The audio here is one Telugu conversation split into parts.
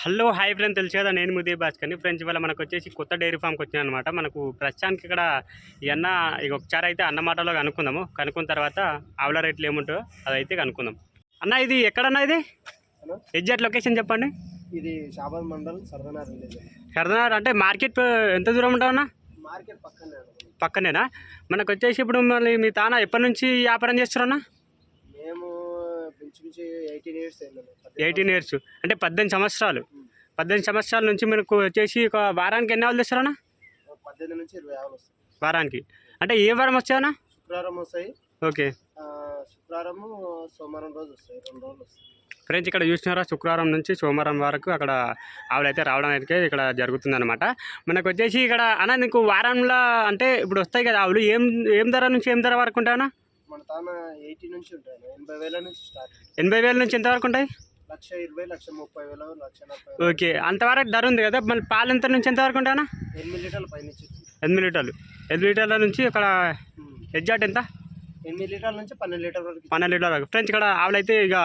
Hello hi friend. తెలుసు కదా నేను ముదే భాస్కర్ని. ఫ్రెండ్స్ ఇవాళ మనకు వచ్చేసి కొత్త డైరీ ఫామ్కి వచ్చిన అనమాట మనకు ప్రస్తుతానికి ఇక్కడ ఈ అన్న ఇక ఒకసారి అయితే అన్న మాటలో కనుక్కుందాము. కనుక్కున్న తర్వాత ఆవుల రేట్లు ఏముంటాయో అదైతే కనుక్కుందాం. అన్న ఇది ఎక్కడన్నా ఇది? ఎగ్జాక్ట్ లొకేషన్ చెప్పండి. ఇది షాబాద్ మండల్ సర్దనార్ విలేజ్. సరదార్ అంటే మార్కెట్ ఎంత దూరం ఉంటావన్నా మార్కెట్ పక్కనే పక్కనేనా? మనకు వచ్చేసి ఇప్పుడు మళ్ళీ మీ తాన ఎప్పటి నుంచి వ్యాపారం చేస్తారన్నా ఎయిటీన్ ఇయర్స్ అంటే పద్దెనిమిది సంవత్సరాలు. పద్దెనిమిది సంవత్సరాల నుంచి మనకు వచ్చేసి ఒక వారానికి ఎన్ని ఆవులు తెస్తారన్నా? పద్దెనిమిది నుంచి ఇరవై ఆవులు వస్తాయి. వారానికి. అంటే ఏ వారం వచ్చాయన్నా శుక్రవారం వస్తాయి. ఓకే. ఆ, శుక్రవారము సోమవారం రోజు వస్తాయి. రెండు రోజులు వస్తాయి. ఫ్రెండ్స్ ఇక్కడ చూసినారా? శుక్రవారం నుంచి సోమవారం వరకు అక్కడ ఆవులు అయితే రావడం అయితే ఇక్కడ జరుగుతుంది అనమాట మనకు వచ్చేసి ఇక్కడ అన్న నీకు వారంలో అంటే ఇప్పుడు వస్తాయి కదా ఆవులు. ఏం ఏం ధర నుంచి ఏం ధర వరకు ఉంటాయన్నా మన తాన ఎయిటీ నుంచి ఉంటాయి. ఎనభై వేల నుంచి స్టార్ట్ ఎనభై వేల నుంచి ఎంత వరకు ఉంటాయి? లక్ష ఇరవై లక్ష ముప్పై వేల లక్ష నలభై ఓకే. అంతవరకు ధర ఉంది కదా మళ్ళీ పాలు ఎంత నుంచి ఎంత వరకు ఉంటాయన్నా? ఎనిమిది లీటర్ల పైన ఎనిమిది లీటర్లు. ఎనిమిది లీటర్ల నుంచి ఇక్కడ ఎగ్జాక్ట్ ఎంత? ఎనిమిది లీటర్ల నుంచి పన్నెండు లీటర్ వరకు పన్నెండు లీటర్ వరకు. ఫ్రెండ్స్ ఇక్కడ ఆవులు అయితే ఇక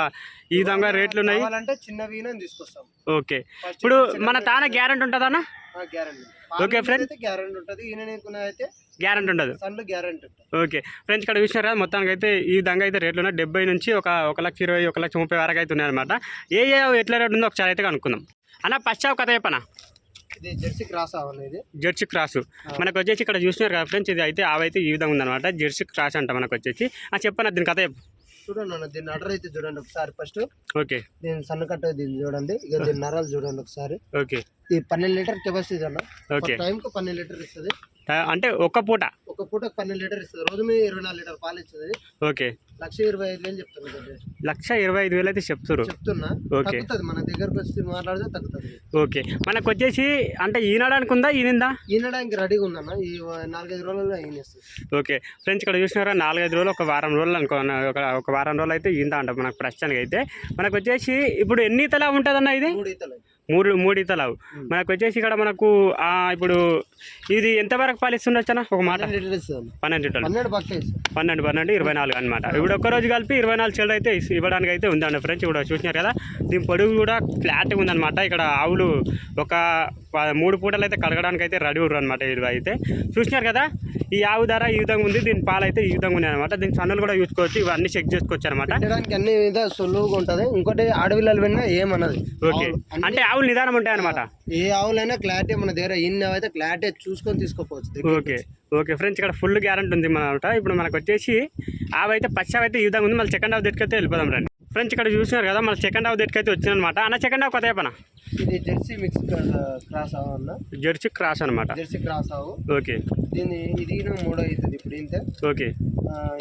ఈ విధంగా రేట్లు ఉన్నాయి. కావాలంటే చిన్న వీణ తీసుకొస్తాం. ఓకే. ఇప్పుడు మన తాన గ్యారెంటీ ఉంటుందన్నా? గ్యారంటీ. friend. అయితే గ్యారంటీ ఉంటుంది. ఈయన అయితే గ్యారెంటీ ఉండదు. సన్లు గ్యారంటీ ఓకే. ఫ్రెండ్స్ ఇక్కడ చూసినారు కదా మొత్తానికి అయితే ఈ విధంగా అయితే రేట్లు ఉన్నాయి. డెబ్బై నుంచి ఒక ఒక లక్ష ఇరవై ఒక లక్ష ముప్పై వరకు అయితే ఉన్నాయన్నమాట. ఏ ఏ ఎట్లా రేట్ ఉందో ఒకసారి అయితే కనుక్కుందాం. అన్న పశ్చావు కథ చెప్పనా? ఇది జెర్సీ క్రాస్ ఇది. Jersey cross. మనకు వచ్చేసి ఇక్కడ చూసినారు కదా ఫ్రెండ్స్ ఇది అయితే ఆవైతే ఈ విధంగా ఉందన్నమాట. జెర్సీ క్రాస్ అంట మనకు వచ్చేసి. ఆ చెప్పన్న దీని కథ చెప్పు. చూడండి అన్న దీని అడర్ అయితే చూడండి ఒకసారి ఫస్ట్. ఓకే. దీని సన్న కట్ట దీన్ని చూడండి. ఇక దీని నరాలు చూడండి ఒకసారి. ఓకే. ఈ పన్నెండు లీటర్ కెపాసిటీ అన్న. ఓకే. టైంకి పన్నెండు లీటర్ ఇస్తుంది. అంటే ఒక్క పూట? ఒక పూటకు పన్నెండు లీటర్ ఇస్తుంది. రోజు మీ ఇరవై నాలుగు లీటర్ పాలు ఇస్తుంది. ఓకే. లక్ష ఇరవై ఐదు అని చెప్తున్నా కదా. లక్ష ఇరవై ఐదు వేలు అయితే చెప్తారు చెప్తున్నా. ఓకే. తగ్గుతుంది. మన దగ్గరకు వచ్చి మాట్లాడితే తగ్గుతుంది. ఓకే. మనకు వచ్చేసి అంటే ఈనడానికి ఉందా? ఈనిందా ఈనడానికి రెడీగా ఉందన్న. ఈ నాలుగైదు రోజుల్లో ఈనేస్తుంది ఓకే. ఫ్రెండ్స్ ఇక్కడ చూసినారా? నాలుగైదు రోజులు ఒక వారం రోజులు అనుకో ఒక ఒక వారం రోజులు అయితే ఇంత అంట మనకు ప్రస్తుతానికి అయితే. మనకు వచ్చేసి ఇప్పుడు ఎన్ని తలా ఉంటుందన్న ఇది? మూడు మూడు మూడు ఇతలావు మనకు వచ్చేసి ఇక్కడ మనకు ఇప్పుడు ఇది ఎంతవరకు పాలిస్తుండొచ్చు అన్న? ఒక మాట. పన్నెండు. పన్నెండు పన్నెండు ఇరవై నాలుగు అనమాట ఇప్పుడు ఒక్క రోజు కలిపి ఇరవై నాలుగు చిల్లర అయితే ఇవ్వడానికి అయితే ఉందండి ఫ్రెండ్స్. ఇప్పుడు చూసినారు కదా దీని పొడుగు కూడా ఫ్లాట్గా ఉందన్నమాట. ఇక్కడ ఆవులు ఒక మూడు పూటలు అయితే కడగడానికి అయితే రెడీ ఉర్రు అనమాట ఇది అయితే. చూసినారు కదా ఈ ఆవు ధర ఈ విధంగా ఉంది దీని పాలు అయితే ఈ విధంగా ఉన్నాయి అనమాట దీని సన్నులు కూడా చూసుకోవచ్చు ఇవన్నీ చెక్ చేసుకోవచ్చు అనమాట అన్ని సులువుగా ఉంటది. ఇంకోటి ఆడవిల్లలు విన్నా ఏమన్నది ఓకే. అంటే ఆవులు నిదానం ఉంటాయి అనమాట ఏ ఆవులైనా క్లారిటీ మన దగ్గర ఇన్ని అయితే క్లారిటీ చూసుకొని తీసుకోపోవచ్చు. ఓకే ఓకే ఫ్రెండ్స్ ఇక్కడ ఫుల్ గ్యారంటీ ఉంది మన అనమాట ఇప్పుడు మనకు వచ్చేసి ఆవు అయితే పచ్చావు అయితే ఈ విధంగా ఉంది. మళ్ళీ సెకండ్ హాఫ్ దగ్గరికి వెళ్ళిపోదాం రండి. ఫ్రెండ్స్ ఇక్కడ చూసినారు కదా మళ్ళీ సెకండ్ హాఫ్ దగ్గరికి అయితే వచ్చిందనమాట అన్న సెకండ్ హాఫ్ కొత్త పన ఇది జెర్సీ మిక్స్ క్రాస్ ఆవు అన్న. జెర్సీ క్రాస్ అనమాట జెర్సీ క్రాస్ ఆవు. ఓకే. దీన్ని ఇది మూడో అవుతుంది ఇప్పుడు ఇంతే. ఓకే.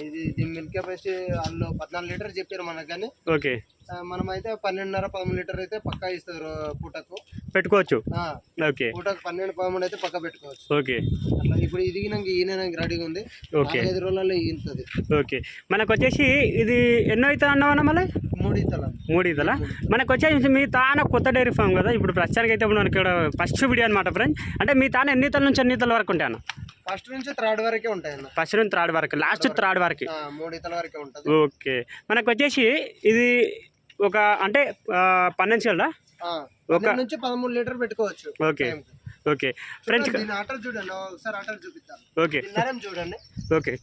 ఇది దీని మిల్క్ కెపాసిటీ వాళ్ళు పద్నాలుగు లీటర్ చెప్పారు మనకు కానీ. ఓకే. మనమైతే పన్నెండున్నర పదమూడు లీటర్ అయితే పక్కా ఇస్తుంది రో- పూటకు. పెట్టుకోవచ్చు? ఓకే. పూటకు పన్నెండు పదమూడు అయితే పక్క పెట్టుకోవచ్చు. ఓకే. అట్లా ఇప్పుడు ఇది ఈయనకి ఈయన రెడీగా ఉంది. ఓకే. నాలుగైదు రోజులలో ఈనుతుంది ఓకే. మనకు వచ్చేసి ఇది ఎన్నో అవుతుంది అన్నావన్నా మళ్ళీ? మూడు ఇతల మూడు ఇదలా మనకు వచ్చేసి మీ తాన కొత్త డైరీ ఫామ్ కదా ఇప్పుడు ప్రస్తుతానికి అయితే మనకి ఇక్కడ ఫస్ట్ వీడియో అనమాట ఫ్రెండ్స్ అంటే మీ తాన ఎన్ని ఇతల నుంచి ఎన్ని ఇతల వరకు ఉంటాయి అన్న? ఫస్ట్ నుంచి థర్డ్ వరకే ఉంటాయి అన్న. ఫస్ట్ నుంచి థర్డ్ వరకు లాస్ట్ థర్డ్ వరకు. మూడు ఇతల వరకే ఉంటుంది. ఓకే. మనకు వచ్చేసి ఇది ఒక అంటే పన్నెండు చీలరా ఆ, ఒక- పన్నెండు నుంచి పదమూడు లీటర్ పెట్టుకోవచ్చు. ఓకే. ఓకే. ఫ్రెండ్స్ చూడండి, ఒకసారి చూపిస్తాను ఓకే. చూడండి? ఓకే.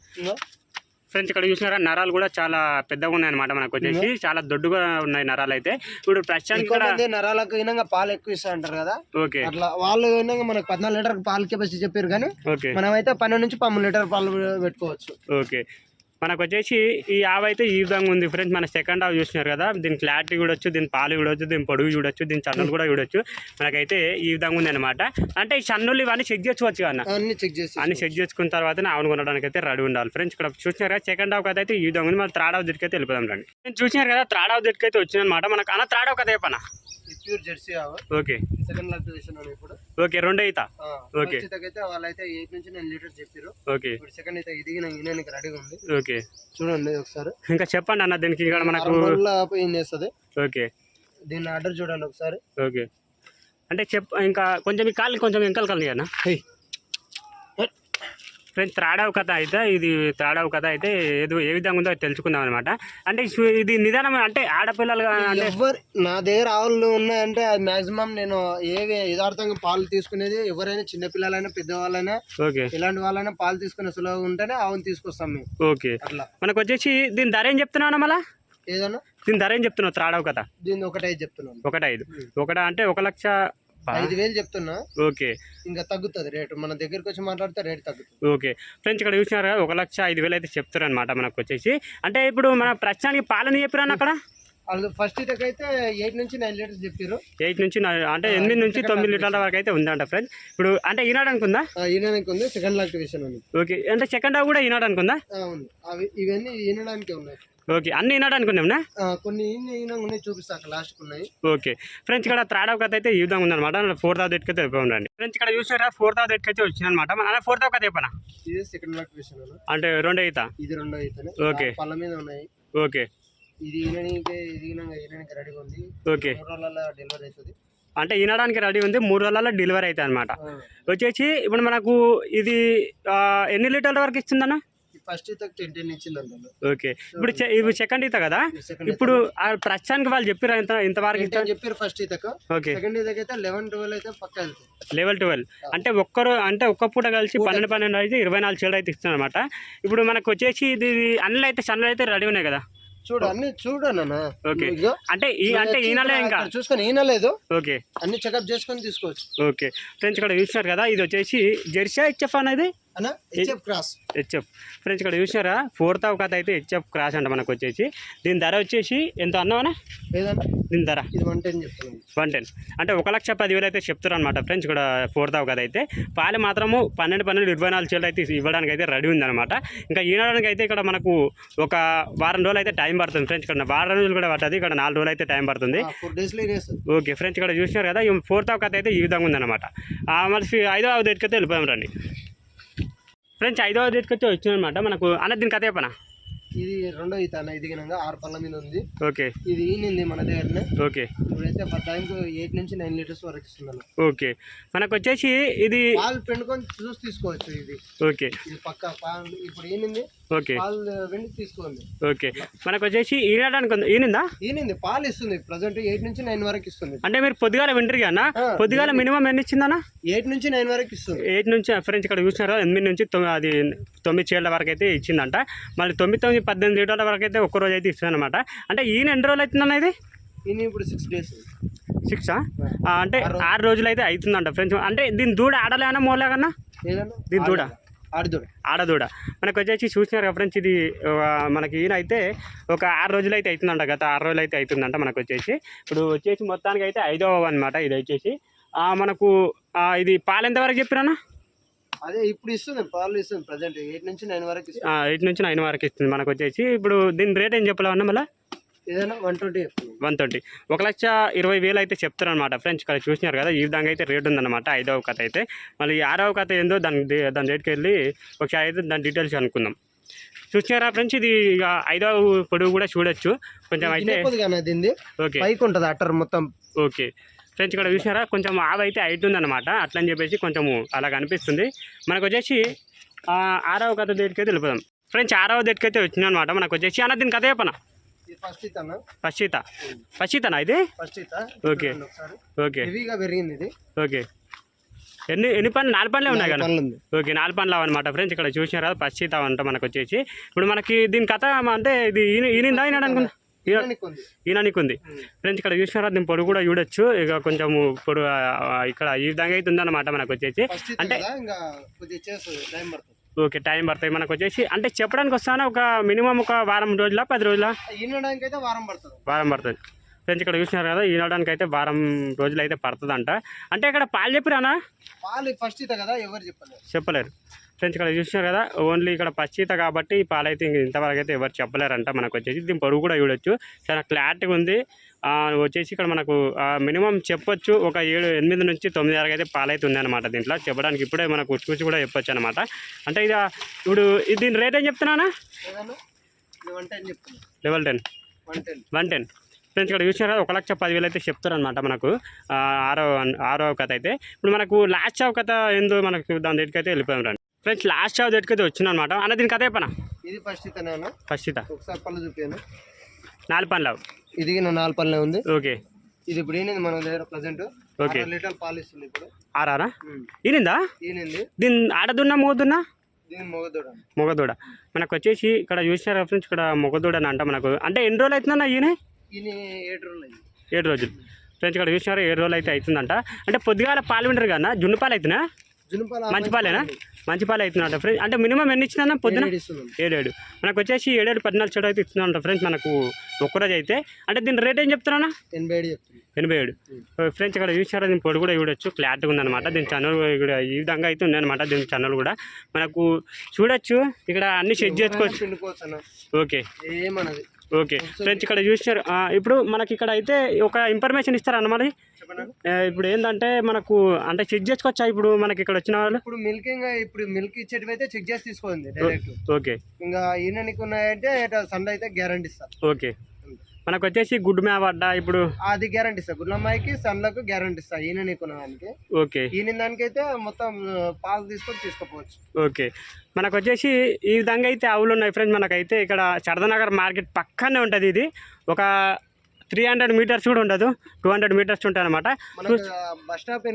ఫ్రెండ్స్ ఇక్కడ చూసినారా? నరాలు కూడా చాలా పెద్దగా ఉన్నాయి అనమాట మనకు వచ్చేసి. చాలా దొడ్డుగా ఉన్నాయి నరాలు అయితే. ఇప్పుడు ప్రస్తుతానికి మంది నరాలకు వినంగా పాలు ఎక్కువ ఇస్తా అంటారు కదా? ఓకే. అట్లా వాళ్ళు వినంగా మనకు పద్నాలుగు లీటర్ పాలు కెపాసిటీ చెప్పారు కానీ మనమైతే పన్నెండు నుంచి పదమూడు లీటర్ పాలు పెట్టుకోవచ్చు. ఓకే. మనకు వచ్చేసి ఈ ఆవు అయితే ఈ విధంగా ఉంది ఫ్రెండ్స్ మన సెకండ్ ఆవు చూసినారు కదా దీని క్లారిటీ చూడొచ్చు దీని పాలు చూడొచ్చు దీని పొడుగు చూడొచ్చు దీని చన్నులు కూడా చూడొచ్చు. మనకైతే ఈ విధంగా ఉంది అనమాట అంటే ఈ చన్నులు ఇవన్నీ చెక్ చేసుకోవచ్చు అన్న? అన్ని చెక్ చేసి అన్ని చెక్ చేసుకున్న తర్వాత ఆవును కొనడానికి అయితే రెడీ ఉండాలి ఫ్రెండ్స్ ఇక్కడ చూసినారు కదా సెకండ్ హాఫ్ కథ అయితే ఈ విధంగా ఉంది. మన హాఫ్ దిట్టుకైతే వెళ్ళిపోదాం రండి. నేను చూసినారు కదా హాఫ్ దిట్టుకైతే వచ్చిందనమాట మనకు అన్న హాఫ్ కథ చెప్పనా? ప్యూర్ జెర్సీ ఆవు ఓకే సెకండ్ లాక్టివేషన్ అని ఇప్పుడు. ఓకే రెండు అవుతా ఓకే. అయితే వాళ్ళైతే ఎయిట్ నుంచి నైన్ లీటర్స్ చెప్పారు ఓకే. ఇప్పుడు సెకండ్ అయితే ఇది ఈయనకి రెడీగా ఉంది. ఓకే. చూడండి ఒకసారి. ఇంకా చెప్పండి అన్న దీనికి ఇక్కడ మనకు ఏం చేస్తుంది? ఓకే. దీన్ని ఆర్డర్ చూడండి ఒకసారి. ఓకే. అంటే చెప్ ఇంకా కొంచెం ఈ కాళ్ళు కొంచెం వెంకలు కలిగి అన్న? ఫ్రెండ్స్ త్రాడావు కథ అయితే ఇది త్రాడావు కథ అయితే ఏదో ఏ విధంగా ఉందో తెలుసుకుందాం అనమాట అంటే ఇది నిదానం అంటే ఆడపిల్లలు అంటే ఎవరు నా దగ్గర ఆవులు ఉన్నాయంటే అది మాక్సిమం నేను ఏవి యథార్థంగా పాలు తీసుకునేది ఎవరైనా చిన్నపిల్లలైనా పెద్దవాళ్ళైనా ఓకే. ఇలాంటి వాళ్ళైనా పాలు తీసుకునే సులభంగా ఉంటేనే ఆవును తీసుకొస్తాం మేము. ఓకే. అట్లా. మనకు వచ్చేసి దీని ధర ఏం చెప్తున్నావు మళ్ళా? ఏదన్నా? దీని ధర ఏం చెప్తున్నావు త్రాడావు కథ? దీన్ని ఒకటే చెప్తున్నాను. ఒకటి ఐదు ఒకట అంటే ఒక లక్ష ఐదు వేలు చెప్తున్నా. ఓకే. ఇంకా తగ్గుతుంది రేటు. మన దగ్గరికి వచ్చి మాట్లాడితే రేట్ తగ్గుతుంది. ఓకే. ఫ్రెండ్స్ ఇక్కడ చూసినారు ఒక లక్ష ఐదు వేలు అయితే చెప్తారు అనమాట మనకు వచ్చేసి. అంటే ఇప్పుడు మన ప్రస్తుతానికి పాలని చెప్పిరాను అక్కడ? వాళ్ళు ఫస్ట్ ఇదకైతే ఎయిట్ నుంచి నైన్ లీటర్స్ చెప్పారు ఎయిట్ నుంచి అంటే ఎనిమిది నుంచి తొమ్మిది లీటర్ల వరకు అయితే ఉందంట ఫ్రెండ్స్. ఇప్పుడు అంటే ఈనాడు అనుకుందా? ఈనడానికి ఉంది సెకండ్ లాక్టివేషన్ ఉంది. ఓకే. అంటే సెకండ్ కూడా ఈనాడు అనుకుందా? ఉంది. అవి ఇవన్నీ ఈనడానికే ఉన్నాయి. ఓకే అన్ని ఆ, కొన్ని ఉన్నాయి చూపిస్తా అక్కడ లాస్ట్కి ఉన్నాయి. ఓకే. ఫ్రెండ్స్ ఇక్కడ త్రాడవ కథ అయితే ఈ విధంగా ఉందన్నమాట. ఫోర్త్ హాఫ్ అయితే ఉండండి ఫ్రెండ్స్ ఇక్కడ చూసారా ఫోర్త్ హాఫ్ అయితే వచ్చిందనమాట మన ఫోర్త్ హాఫ్ కథ చెప్పనా? ఇది సెకండ్ అంటే రెండో ఈత? ఇది రెండో ఓకే. పళ్ళ మీద ఉన్నాయి. ఓకే. ఇది ఈనడానికి ఇది ఈనడానికి రెడీగా ఉంది. ఓకే. డెలివరీ అవుతుంది అంటే ఈనడానికి రెడీ ఉంది మూడు రోజులలో డెలివరీ అవుతుంది అనమాట వచ్చేసి ఇప్పుడు మనకు ఇది ఎన్ని లీటర్ల వరకు ఇస్తుందన్న? ఫస్ట్ ఈతకు టెన్ టెన్ ఇచ్చింది అందులో ఓకే. ఇప్పుడు చె- ఇవి సెకండ్ ఈత కదా? సెకండ్ ఇప్పుడు ఆ ప్రస్తుతానికి వాళ్ళు చెప్పారు ఇంత ఇంతవరకు చెప్పారు ఫస్ట్ ఈతకు. ఓకే. సెకండ్ ఈతకు అయితే లెవెన్ ట్వెల్వ్ అయితే పక్క లెవెల్ ట్వెల్వ్ అంటే ఒక్కరు అంటే ఒక్క పూట కలిసి పన్నెండు పన్నెండు అయితే ఇరవై నాలుగు చీరలు అయితే ఇస్తుంది అనమాట ఇప్పుడు మనకు వచ్చేసి ఇది అన్నీ అయితే సన్నలు అయితే రెడీ ఉన్నాయి కదా? చూడు అన్ని చూడు నాన్న ఓకే. అంటే ఈ అంటే ఈనలే ఇంకా? చూసుకొని ఈన లేదు. ఓకే. అన్ని చెకప్ చేసుకొని తీసుకోవచ్చు. ఓకే. ఫ్రెండ్స్ ఇక్కడ చూసినారు కదా? ఇది వచ్చేసి జెర్సీ హెచ్ఎఫ్ అనేది అన్న? హెచ్ఎఫ్ క్రాస్ హెచ్ఎఫ్ ఫ్రెండ్స్ ఇక్కడ చూసినారా? ఫోర్త్ ఆఫ్ కథ అయితే హెచ్ఎఫ్ క్రాస్ అంట మనకు వచ్చేసి. దీని ధర వచ్చేసి ఎంత అన్నావనా ఏదన్నా దీని ధర? వన్ టెన్ చెప్తున్నాను వన్ టెన్ అంటే ఒక లక్ష పదివేలు అయితే చెప్తారు అనమాట ఫ్రెండ్స్ ఇక్కడ ఫోర్త్ ఆఫ్ కథ అయితే. పాలు మాత్రము పన్నెండు పన్నెండు ఇరవై నాలుగు చీరలు అయితే ఇవ్వడానికి అయితే రెడీ ఉందన్నమాట. ఇంకా ఈనడానికి అయితే ఇక్కడ మనకు ఒక వారం రోజులు అయితే టైం పడుతుంది ఫ్రెండ్స్ ఇక్కడ వారం రోజులు కూడా పడుతుంది ఇక్కడ నాలుగు రోజులు అయితే టైం పడుతుంది. ఓకే ఫ్రెండ్స్ ఇక్కడ చూసినారు కదా ఈ ఫోర్త్ ఆఫ్ కథ అయితే ఈ విధంగా ఉందన్నమాట. మరి ఫి- ఐదవ డేట్కి అయితే వెళ్ళిపోయాం రండి. ఫ్రెండ్స్ ఐదవ డేట్కి అయితే వచ్చిందనమాట మనకు అన్న దీని కథ చెప్పనా? ఇది రెండో ఈత అన్న ఇది గినంగా ఆరు పళ్ళ మీద ఉంది. ఓకే. ఇది ఈనింది మన దగ్గరనే. ఓకే. ఇప్పుడైతే పర్ టైంకి ఎయిట్ నుంచి నైన్ లీటర్స్ వరకు ఇస్తుంది అన్న ఓకే. మనకు వచ్చేసి ఇది పాలు పిండుకొని చూసి తీసుకోవచ్చు ఇది. ఓకే. ఇది పక్క పాలు ఇప్పుడు ఈనింది. ఓకే. పాలు వెండి తీసుకోండి. ఓకే. మనకు వచ్చేసి ఈనడానికి ఈనిందా? ఈనింది. పాలు ఇస్తుంది. ప్రజెంట్ ఎయిట్ నుంచి నైన్ వరకు ఇస్తుంది. అంటే మీరు పొద్దుగాల వింటరు అన్న పొద్దుగాల మినిమం ఎన్ని ఇచ్చిందన్న? ఎయిట్ నుంచి నైన్ వరకు ఇస్తుంది. ఎయిట్ నుంచి ఫ్రెండ్స్ ఇక్కడ చూసినారా ఎనిమిది నుంచి తొమ్మిది అది తొమ్మిది చీరల వరకు అయితే ఇచ్చిందంట. మళ్ళీ తొమ్మిది తొమ్మిది పద్దెనిమిది లీటర్ల వరకు అయితే ఒక్క రోజు అయితే ఇస్తుంది అనమాట అంటే ఈయన ఎన్ని రోజులు అవుతుందన్న ఇది? ఈయన ఇప్పుడు సిక్స్ డేస్ సిక్సా అంటే ఆరు రోజులు. అయితే అవుతుందంట ఫ్రెండ్స్ అంటే దీని దూడ ఆడలేనా మోలేకన్నా దీని దూడ? ఆడిదూడ. ఆడదూడ. మనకు వచ్చేసి చూసినారు కదా ఫ్రెండ్స్ ఇది మనకి ఈయన అయితే ఒక ఆరు రోజులు అయితే అవుతుందంట గత ఆరు రోజులు అయితే అవుతుందంట మనకు వచ్చేసి. ఇప్పుడు వచ్చేసి మొత్తానికి అయితే ఐదవ అనమాట ఇది వచ్చేసి. మనకు ఇది పాలు ఎంతవరకు చెప్పినా అదే ఇప్పుడు ఇస్తుంది పాలు ఇస్తుంది ప్రజెంట్ ఎయిట్ నుంచి నైన్ వరకు ఇస్తుంది. ఎయిట్ నుంచి నైన్ వరకు ఇస్తుంది మనకు వచ్చేసి ఇప్పుడు దీని రేట్ ఏం చెప్పలేమన్నా మళ్ళీ? ఏదైనా వన్ ట్వంటీ వన్ ట్వంటీ. ఒక లక్ష ఇరవై వేలు అయితే చెప్తారనమాట ఫ్రెండ్స్. ఇక్కడ చూసినారు కదా ఈ విధంగా అయితే రేట్ ఉందన్నమాట ఐదవ కథ అయితే. మళ్ళీ ఆరవ కథ ఏందో దాని దాని రేట్కి వెళ్ళి ఒకసారి అయితే దాని డీటెయిల్స్ అనుకుందాం. చూసినారా ఫ్రెండ్స్? ఇది ఇక ఐదవ పొడుగు కూడా చూడొచ్చు. కొంచెం అయితే ఓకే. పైకి ఉంటుంది అట్టర్ మొత్తం. ఓకే. ఫ్రెండ్స్ ఇక్కడ చూసినారా కొంచెం ఆవు అయితే అవుతుందన్నమాట అట్లా అని చెప్పేసి కొంచెము అలా కనిపిస్తుంది. మనకు వచ్చేసి ఆరవ కథ డేట్కి అయితే వెళ్ళిపోదాం. ఫ్రెండ్స్ ఆరవ డేట్కి అయితే వచ్చిందనమాట మనకు వచ్చేసి. అన్న దీని కథ చెప్పనా? పశ్చిత పశ్చితనా ఇది? ఓకే. ఓకే పెరిగింది ఇది. ఓకే ఎన్ని ఎన్ని పనులు? నాలుగు పనులే ఉన్నాయి కదా? ఓకే నాలుగు పనులు అనమాట ఫ్రెండ్స్. ఇక్కడ చూసినారు కదా పశ్చిత అంట మనకు వచ్చేసి. ఇప్పుడు మనకి దీని కథ అంటే ఇది ఈనిందా ఈనాడు అనుకున్నా ఈనానికి ఉంది ఫ్రెండ్స్ ఇక్కడ చూసినారా? దీని పొడుగు కూడా చూడొచ్చు. ఇక కొంచెం పొడు ఇక్కడ ఈ విధంగా అయితే ఉందన్నమాట మనకు వచ్చేసి అంటే- పడుతుంది. ఓకే టైం పడుతుంది మనకు వచ్చేసి అంటే చెప్పడానికి వస్తానా? ఒక మినిమం ఒక వారం రోజుల పది రోజుల? వారం పడుతుంది. వారం పడుతుంది. ఫ్రెండ్స్ ఇక్కడ చూసినారు కదా ఈనడానికి అయితే వారం రోజులు అయితే పడుతుందంట. అంటే ఇక్కడ పాలు చెప్పిరానా? పాలు ఫస్ట్ కదా ఎవరు చెప్పలేదు. చెప్పలేరు. ఫ్రెండ్స్ ఇక్కడ చూసినారు కదా ఓన్లీ ఇక్కడ పచ్చిత కాబట్టి ఈ పాలు అయితే ఇంక ఇంతవరకు అయితే ఎవరు చెప్పలేరంట మనకు వచ్చేసి. దీని పొరుగు కూడా చూడొచ్చు. చాలా క్లారిటీగా ఉంది. వచ్చేసి ఇక్కడ మనకు మినిమం చెప్పొచ్చు. ఒక ఏడు ఎనిమిది నుంచి తొమ్మిది వరకు అయితే పాలు అయితే ఉందన్నమాట దీంట్లో. చెప్పడానికి ఇప్పుడే మనకు చూసి కూడా చెప్పొచ్చు అనమాట అంటే ఇక ఇప్పుడు ఇది దీని రేట్ ఏం చెప్తున్నానా ఇది level ten. One ten. One ten. Friends ఇక్కడ చూసినారా ఒక లక్ష పదివేలు అయితే చెప్తారనమాట మనకు. ఆరో ఆరో కథ అయితే. ఇప్పుడు మనకు లాస్ట్ కథ ఏందో మనకు దాని రేట్కి అయితే వెళ్ళిపోయాం రండి. ఫ్రెండ్స్ లాస్ట్ షాప్ దగ్గరికి వచ్చిన అనమాట అన్న దీనికి అదే పన ఇది ఫస్ట్ ఇతను ఫస్ట్ ఇత ఒకసారి పళ్ళు చూపాను నాలుగు పనులు ఇది నాలుగు పళ్ళే ఉంది. ఓకే. ఇది ఇప్పుడు ఈనింది మన దగ్గర ప్రజెంట్ ఓకే. లీటర్ పాలు ఇస్తుంది ఇప్పుడు. ఆరారా ఈనిందా? ఈనింది. దీని ఆడదున్నా మూదున్నా దీని మొగదూడ మొగదూడ మనకు వచ్చేసి ఇక్కడ చూసిన ఫ్రెండ్స్ ఇక్కడ మొగదూడ అని అంట మనకు. అంటే ఎన్ని రోజులు అవుతుందన్న ఈయన ఈయన ఏడు రోజులు ఏడు రోజులు. ఫ్రెండ్స్ ఇక్కడ చూసినారు? ఏడు రోజులు అయితే అవుతుందంట. అంటే పొద్దుగాల పాలు వింటారు కదా జున్ను పాలు అవుతున్నా జునుపాలు మంచి పాలేనా? మంచి పాలు అవుతుందంట ఫ్రెండ్స్. అంటే మినిమం ఎన్ని ఇచ్చిందన్న పొద్దున? ఏడేడు. మనకు వచ్చేసి ఏడేడు పద్నాలుగు చెడు అయితే ఇస్తుందంట ఫ్రెండ్స్ మనకు ఒక్కరోజు అయితే. అంటే దీని రేట్ ఏం చెప్తున్నా ఎనభై ఏడు చెప్తుంది ఎనభై ఏడు. ఫ్రెండ్స్ ఇక్కడ చూసారా? దీని పొడి కూడా చూడొచ్చు. క్లారిటీగా ఉందన్నమాట. దీని ఛానల్ కూడా ఈ విధంగా అయితే ఉందన్నమాట దీని ఛానల్ కూడా. మనకు చూడొచ్చు. ఇక్కడ అన్ని సెట్ చేసుకోవచ్చు. ఓకే. ఏమన్నది? ఓకే. ఫ్రెండ్స్ ఇక్కడ చూసారు ఇప్పుడు మనకి ఇక్కడ అయితే ఒక ఇన్ఫర్మేషన్ ఇస్తారా అన్నమాట ఇప్పుడు ఏంటంటే మనకు అంటే చెక్ చేసుకోవచ్చా ఇప్పుడు మనకి ఇక్కడ వచ్చిన వాళ్ళు? ఇప్పుడు మిల్కింగ్ ఇప్పుడు మిల్క్ ఇచ్చేటివి అయితే చెక్ చేసి తీసుకోండి డైరెక్ట్ ఓకే. ఇంకా ఈయననికి ఉన్నాయంటే సండే అయితే గ్యారంటీ ఇస్తా. ఓకే. మనకు వచ్చేసి గుడ్ మ్యాప్ అడ్డ ఇప్పుడు? అది గ్యారంటీ ఇస్తా గుడ్లమ్మాయికి సన్లకు గ్యారంటీ ఇస్తా ఈయన నీకు ఉన్నదానికి ఓకే. ఈయన దానికైతే మొత్తం పాలు తీసుకొని తీసుకోపోవచ్చు. ఓకే. మనకు వచ్చేసి ఈ విధంగా అయితే ఆవులు ఉన్నాయి ఫ్రెండ్స్ మనకైతే. ఇక్కడ చరదనగర్ మార్కెట్ పక్కనే ఉంటుంది ఇది. ఒక త్రీ హండ్రెడ్ మీటర్స్ కూడా ఉండదు. టూ హండ్రెడ్ మీటర్స్ ఉంటాయి అనమాట బస్ స్టాప్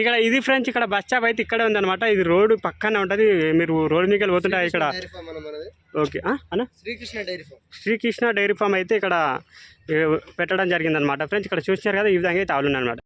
ఇక్కడ ఇది ఫ్రెండ్స్ ఇక్కడ బస్ స్టాప్ అయితే ఇక్కడే ఉందన్నమాట. ఇది రోడ్డు పక్కనే ఉంటుంది. మీరు రోడ్ మీకు పోతుంటే ఇక్కడ ఓకే. అన్న? Srikrishna dairy farm. Srikrishna dairy farm అయితే ఇక్కడ పెట్టడం జరిగిందనమాట ఫ్రెండ్స్ ఇక్కడ చూసినారు కదా ఈ విధంగా అయితే ఆవులు అనమాట